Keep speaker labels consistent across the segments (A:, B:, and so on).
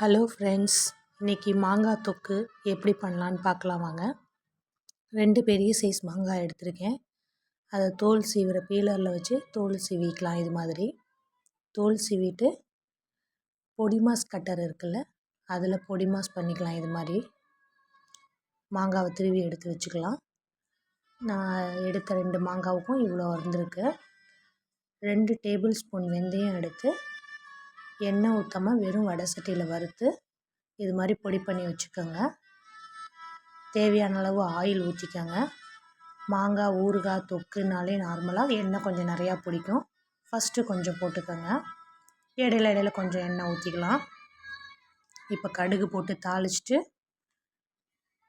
A: Hello friends இன்றைக்கி மாங்காய் தொக்கு எப்படி பண்ணலான்னு பார்க்கலாம் வாங்க. ரெண்டு பெரிய சைஸ் மாங்காய் எடுத்திருக்கேன். அதை தோல் சீவிற பீலரில் வச்சு தோல் சீவிக்கலாம் இது மாதிரி. தோல் சீவிட்டு பொடிமாஸ் கட்டர் இருக்குல்ல அதில் பொடிமாஸ் பண்ணிக்கலாம் இது மாதிரி. மாங்காவை திருவி எடுத்து வச்சுக்கலாம். நான் எடுத்த ரெண்டு மாங்காவுக்கும் இவ்வளோ வந்திருக்கு. ரெண்டு டேபிள் ஸ்பூன் வெந்தயம் எடுத்து எண்ணெய் ஊற்றாமல் வெறும் வடை சட்டியில் வறுத்து இது மாதிரி பொடி பண்ணி வச்சுக்கோங்க. தேவையான அளவு ஆயில் ஊற்றிக்கோங்க மாங்காய் ஊறுகாய் தொக்குனாலே நார்மலாக எண்ணெய் கொஞ்சம் நிறையா பிடிக்கும். ஃபஸ்ட்டு கொஞ்சம் போட்டுக்கோங்க. இடையில இடையில கொஞ்சம் எண்ணெய் ஊற்றிக்கலாம் இப்போ கடுகு போட்டு தாளிச்சிட்டு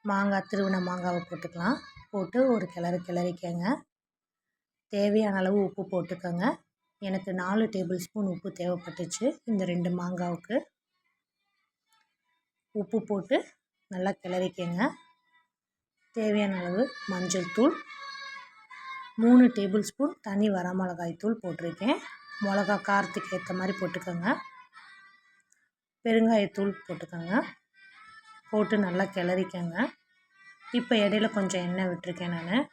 A: மாங்காய் திருவின மாங்காவை போட்டுக்கலாம். போட்டு ஒரு கிளறு கிளறிக்கங்க. தேவையான அளவு உப்பு போட்டுக்கோங்க. எனக்கு நாலு டேபிள் ஸ்பூன் உப்பு தேவைப்பட்டுச்சு இந்த ரெண்டு மாங்காவுக்கு. உப்பு போட்டு நல்லா கிளறிக்கங்க. தேவையான அளவு மஞ்சள் தூள். மூணு டேபிள் ஸ்பூன் தனி வரமிளகாய் தூள் போட்டிருக்கேன். மிளகா காரத்துக்கு ஏற்ற மாதிரி போட்டுக்கோங்க. பெருங்காயத்தூள் போட்டுக்கோங்க. போட்டு நல்லா கிளறிக்கங்க. இப்போ இடையில கொஞ்சம் எண்ணெய் விட்டுருக்கேன் நான்.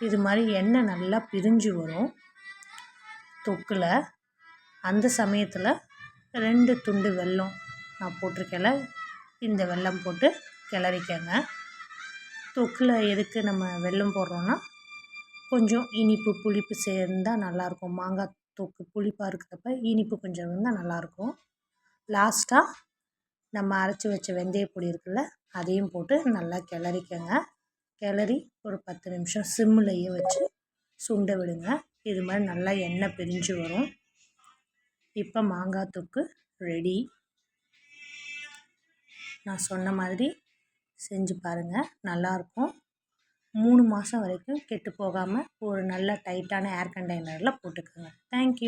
A: இது மாதிரி எண்ணெய் நல்லா பிரிஞ்சு வரும். தொக்கில் அந்த சமயத்தில் ரெண்டு துண்டு வெல்லம் நான் போட்டிருக்கேன்ல இந்த வெல்லம் போட்டு கிளறிக்கங்க. தொக்கில் எதுக்கு நம்ம வெல்லம் போடுறோன்னா கொஞ்சம் இனிப்பு புளிப்பு சேர்ந்தால் நல்லாயிருக்கும் மாங்காய் தொக்கு புளிப்பாக இருக்கிறப்ப இனிப்பு கொஞ்சம் இருந்தால் நல்லாயிருக்கும் லாஸ்ட்டாக நம்ம அரைச்சி வச்ச வெந்தய பொடி இருக்குல்ல அதையும் போட்டு நல்லா கிளறிக்கங்க. கிளறி ஒரு பத்து நிமிஷம் சிம்முலையே வச்சு சுண்ட விடுங்க. இது மாதிரி நல்லா எண்ணெய் பிரிஞ்சு வரும். இப்போ மாங்காய் தொக்கு ரெடி நான் சொன்ன மாதிரி செஞ்சு பாருங்கள் நல்லாயிருக்கும் மூணு மாதம் வரைக்கும் கெட்டு போகாமல் ஒரு நல்ல டைட்டான ஏர் கண்டெய்னரில் போட்டுக்கோங்க. தேங்க்யூ